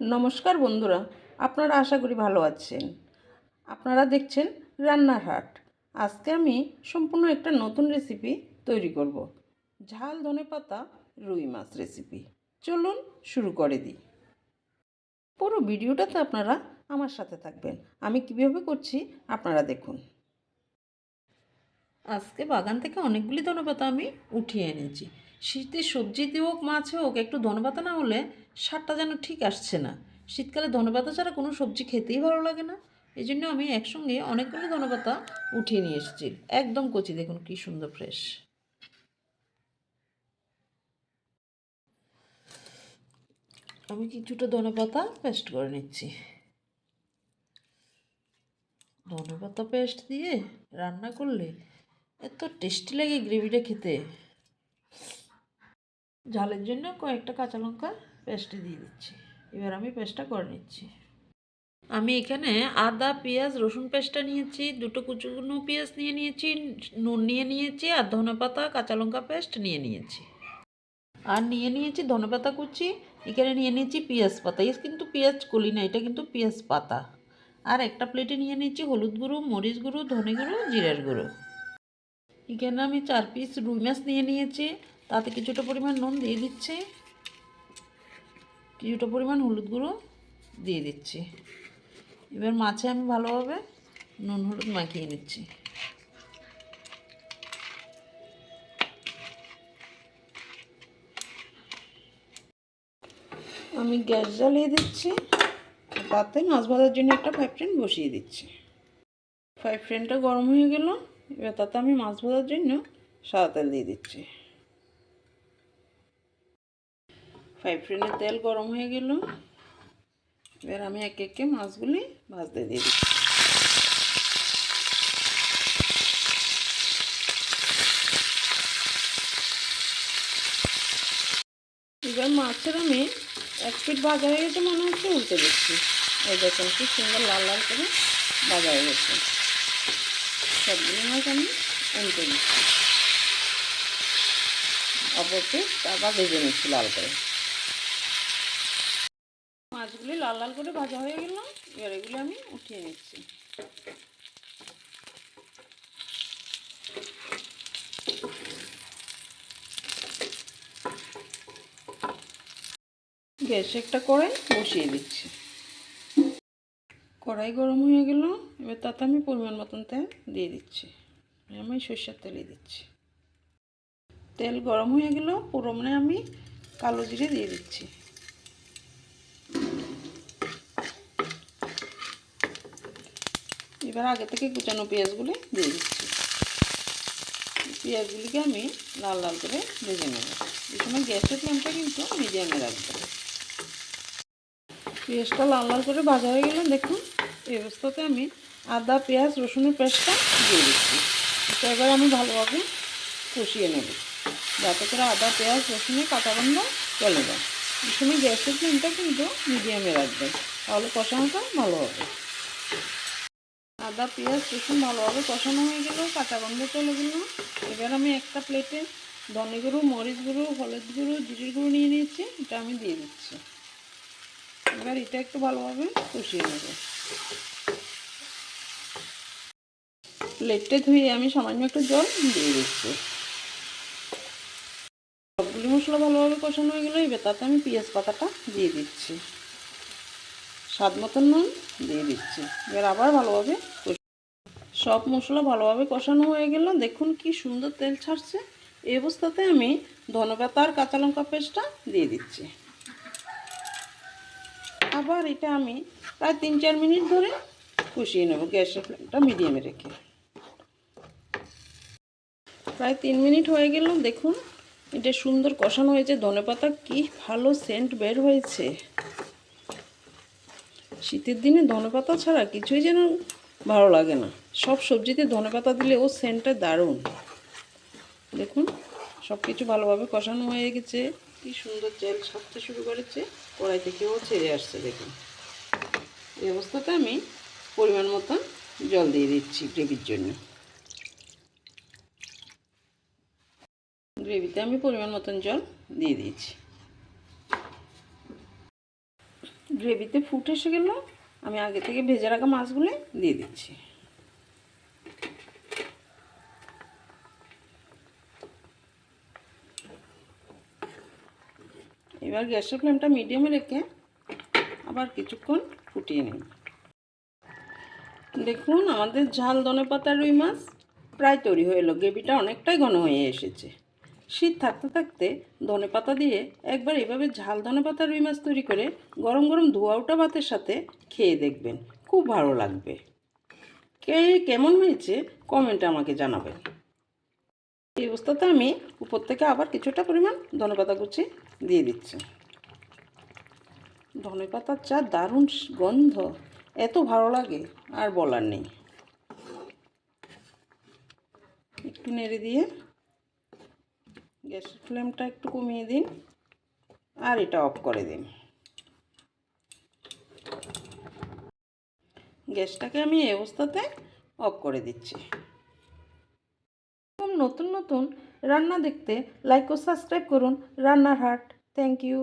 নমস্কার বন্ধুরা, আপনারা আশা করি ভালো আছেন। আপনারা দেখছেন রান্নার হাট। আজকে আমি সম্পূর্ণ একটা নতুন রেসিপি তৈরি করব। ঝাল, ধনে পাতা, রুই মাছ রেসিপি চলুন শুরু করে দিই। পুরো ভিডিওটাতে আপনারা আমার সাথে থাকবেন। আমি কীভাবে করছি আপনারা দেখুন। আজকে বাগান থেকে অনেকগুলি ধনেপাতা আমি উঠিয়ে এনেছি। সবজি দিয়ে হোক, মাছে হোক, একটু ধনেপাতা না হলে স্বাদটা যেন ঠিক আসছে না। শীতকালে ধনেপাতা ছাড়া কোনো সবজি খেতেই ভালো লাগে না। এই জন্য আমি একসঙ্গে অনেকগুলি ধনেপাতা উঠিয়ে নিয়ে এসেছি। একদম কচি, দেখুন কি সুন্দর ফ্রেশ আমি কিছুটা ধনেপাতা পেস্ট করে নিচ্ছি? ধনেপাতা পেস্ট দিয়ে রান্না করলে এত টেস্টি লাগে গ্রেভিটা খেতে। ঝালের জন্য কয়েকটা কাঁচা লঙ্কা পেস্টে দিয়ে দিচ্ছি। এবার আমি পেস্টটা করে নিচ্ছি। আমি এখানে আদা, পেঁয়াজ, রসুন পেস্টটা নিয়েছি, দুটো কুচুনো পেঁয়াজ নিয়ে নিয়েছি, নুন নিয়ে নিয়েছি আর ধনেপাতা, কাঁচা লঙ্কা পেস্ট নিয়ে নিয়েছি। আর নিয়ে নিয়েছি ধনেপাতা কুচি, এখানে নিয়ে নিয়েছি পেঁয়াজ পাতা। এই কিন্তু পেঁয়াজ কলি না, এটা কিন্তু পেঁয়াজ পাতা। আর একটা প্লেটে নিয়ে নিয়েছি হলুদ গুঁড়ো, মরিচ গুঁড়ো, ধনে গুঁড়ো, জিরার গুঁড়ো। এখানে আমি চার পিস রুই মাছ নিয়ে নিয়েছি, তাতে কিছুটা পরিমাণ নুন দিয়ে দিচ্ছি। কিছুটা পরিমাণ হলুদ গুঁড়ো দিয়ে দিচ্ছি। এবার মাছে আমি ভালোভাবে নুন হলুদ মাখিয়ে নিচ্ছি। আমি গ্যাস জ্বালিয়ে দিচ্ছি, তাতে মাছ ভাজার জন্য একটা ফাইভ প্যান বসিয়ে দিচ্ছি। ফ্রাই প্যানটা গরম হয়ে গেল, এবার তাতে আমি মাছ ভাজার জন্য সাদা তেল দিয়ে দিচ্ছি। ফ্রাই প্যানের তেল গরম হয়ে গেল। এবার আমি একে একে মাছগুলি ভাজতে দিয়ে দিচ্ছি। এবার মাছের আমি এক পিট ভাজা হয়ে গেছে, মনে হচ্ছে উল্টে দিচ্ছি। এই দেখুন কি সুন্দর লাল লাল করে ভাজা হয়ে গেছে। সবগুলো মাছ আমি উল্টে দিচ্ছি। অপরকে তারপর ভেজে নিচ্ছি লাল করে। মাছগুলি লাল লাল করে ভাজা হয়ে গেল। এবার এগুলো আমি উঠিয়ে নিচ্ছি। গ্যাসে একটা কড়াই বসিয়ে দিচ্ছি। কড়াই গরম হয়ে গেল। এবার তাতে আমি পরিমাণ মতন তেল দিয়ে দিচ্ছি। আমি সর্ষের তেলই দিচ্ছি। তেল গরম হয়ে গেল। পুরোমনে আমি কালো জিরে দিয়ে দিচ্ছি। এবার আগে থেকে কুচানো পেঁয়াজগুলি দিয়ে দিচ্ছি। পেঁয়াজগুলিকে আমি লাল লাল করে ভেজে নেব। এই সময় গ্যাসের ফ্লেমটা কিন্তু মিডিয়ামে রাখব। পেঁয়াজটা লাল লাল করে ভাজা হয়ে গেলে দেখুন, এই অবস্থাতে আমি আদা, পেঁয়াজ, রসুনের পেস্টটা দিয়ে দিচ্ছি। এটা এবার আমি ভালোভাবে কষিয়ে নেব, যাতে করে আদা, পেঁয়াজ, রসুনের কাঁচা গন্ধ চলে যায়। এই সময় গ্যাসের ফ্লেমটা কিন্তু মিডিয়ামে রাখবেন, তাহলে কষানোটা ভালো হবে। আদা, পেঁয়াজ, রসুন ভালোভাবে কষানো হয়ে গেল, কাঁচা গন্ধ চলে গেল। এবার আমি একটা প্লেটে ধনে গুঁড়ো, মরিচ গুঁড়ো, হলুদ গুঁড়ো, জিরির গুঁড়ো নিয়ে নিয়েছি, এটা আমি দিয়ে দিচ্ছি। এবার এটা একটু ভালোভাবে কষিয়ে নেব। প্লেটটা ধুয়ে আমি সামান্য একটু জল দিয়ে দিচ্ছি। সবগুলি মশলা ভালোভাবে কষানো হয়ে গেলো, এবার তাতে আমি পেঁয়াজ পাতাটা দিয়ে দিচ্ছি। স্বাদ মতন নুন দিয়ে দিচ্ছি। এবার আবার ভালোভাবে সব মশলা ভালোভাবে কষানো হয়ে গেল। দেখুন কি সুন্দর তেল ছাড়ছে। এই অবস্থাতে আমি ধনেপাতা আর কাঁচা লঙ্কা পেস্টটা দিয়ে দিচ্ছি। আবার এটা আমি প্রায় তিন চার মিনিট ধরে কষিয়ে নেব গ্যাসের ফ্লেমটা মিডিয়ামে রেখে। প্রায় তিন মিনিট হয়ে গেল। দেখুন, এটা সুন্দর কষানো হয়েছে। ধনেপাতা কি ভালো সেন্ট বের হয়েছে। শীতের দিনে ধনেপাতা ছাড়া কিছুই যেন ভালো লাগে না। সব সবজিতে ধনেপাতা দিলে ও সেন্টটা দারুণ। দেখুন সব কিছু ভালোভাবে কষানো হয়ে গেছে। কি সুন্দর তেল ছাড়তে শুরু করেছে। কড়াই থেকেও ছেড়ে আসছে, দেখুন। এই অবস্থাতে আমি পরিমাণ মতন জল দিয়ে দিচ্ছি গ্রেভির জন্য। গ্রেভিতে আমি পরিমাণ মতন জল দিয়ে দিয়েছি। গ্রেভিতে ফুট এসে গেল, আমি আগে থেকে ভেজে রাখা মাছগুলো দিয়ে দিচ্ছি। এবার গ্যাসের ফ্লেমটা মিডিয়ামে রেখে আবার কিছুক্ষণ ফুটিয়ে নিন দেখুন, আমাদের ঝাল ধনে পাতা রুই মাছ প্রায় তৈরি হয়ে এলো, গ্রেভিটা অনেকটাই ঘন হয়ে এসেছে। শীত থাকতে থাকতে ধনে পাতা দিয়ে একবার এভাবে ঝাল ধনে পাতা রুই মাছ তৈরি করে গরম গরম ধোয়া ওঠা ভাতের সাথে খেয়ে দেখবেন। খুব ভালো লাগবে। কে কেমন হয়েছে কমেন্টে আমাকে জানাবেন। এই অবস্থাতে আমি উপর থেকে আবার কিছুটা পরিমাণ ধনে পাতা কুচি দিয়ে দিচ্ছি। ধনে পাতার চা দারুণ গন্ধ, এত ভালো লাগে, আর বলার নেই। একটু নেড়ে দিয়ে গ্যাসের ফ্লেমটা একটু কমিয়ে দিন আর এটা অফ করে দিন। গ্যাসটাকে আমি এই অবস্থাতে অফ করে দিচ্ছি। নতুন নতুন রান্না দেখতে লাইক ও সাবস্ক্রাইব করুন। রান্নার হাট। Thank you